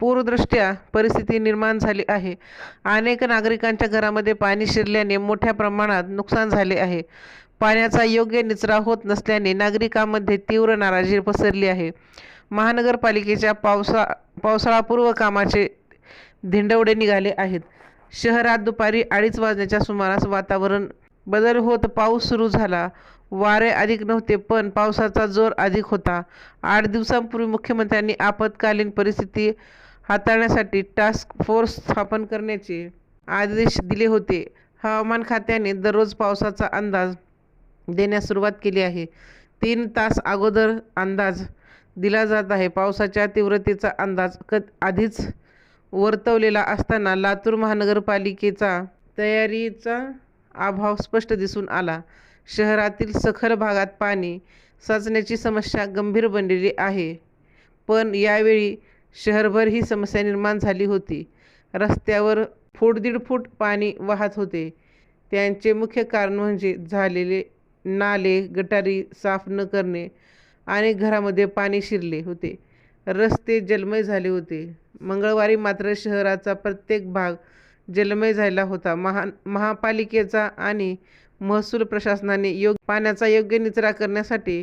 पूरदृष्ट्या परिस्थिती निर्माण झाली आहे. अनेक नागरिकांच्या घरामध्ये पाणी शिरल्याने मोठ्या प्रमाणात नुकसान झाले आहे. पाण्याचा योग्य निचरा होत नसल्याने नागरिकांमध्ये तीव्र नाराजी पसरली आहे. महानगरपालिकेच्या पावसा पावसाळापूर्व कामाचे धिंडवडे निघाले आहेत. शहरात दुपारी अडीच वाजण्याच्या सुमारास वातावरण बदल होत पाऊस सुरू झाला. वारे अधिक नव्हते पण पावसाचा जोर अधिक होता. आठ दिवसांपूर्वी मुख्यमंत्र्यांनी आपत्कालीन परिस्थिती हाताळण्यासाठी टास्क फोर्स स्थापन करण्याचे आदेश दिले होते. हवामान खात्याने दररोज पावसाचा अंदाज देण्यास सुरुवात केली आहे. तीन तास अगोदर अंदाज दिला जात आहे. पावसाच्या तीव्रतेचा अंदाज क आधीच वर्तवलेला असताना लातूर महानगरपालिकेचा तयारीचा अभाव स्पष्ट दिसून आला. शहरातील सखल भागात पाणी साचण्याची समस्या गंभीर बनलेली आहे. पण यावेळी शहरभर ही समस्या निर्माण झाली होती. रस्त्यावर फूट दीड फूट पाणी वाहत होते. त्यांचे मुख्य कारण म्हणजे झालेले नाले गटारी साफ न करणे आणि घरामध्ये पाणी शिरले होते. रस्ते जलमय झाले होते. मंगळवारी मात्र शहराचा प्रत्येक भाग जलमय झाला होता. महा महापालिकेचा आणि महसूल प्रशासनाने योग पाण्याचा योग्य निचरा करण्यासाठी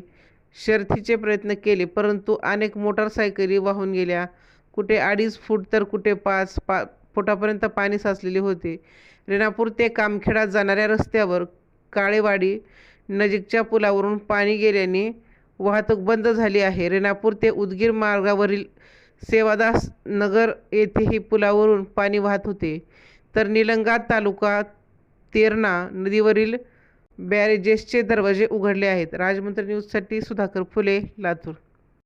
शर्थीचे प्रयत्न केले परंतु अनेक मोटारसायकली वाहून गेल्या. कुठे अडीच फूट तर कुठे पाच पा फुटापर्यंत पाणी साचलेले होते. रेणापूर ते कामखेडा जाणाऱ्या रस्त्यावर काळेवाडी नजीकच्या पुलावरून पाणी गेल्याने वाहतूक बंद झाली आहे. रेणापूर ते उदगीर मार्गावरील सेवादास नगर येथेही पुलावरून पाणी वाहत होते. तर निलंगा तालुका तेरणा नदीवरील बॅरेजेसचे दरवाजे उघडले आहेत. राजमंत्री न्यूजसाठी सुधाकर फुले लातूर.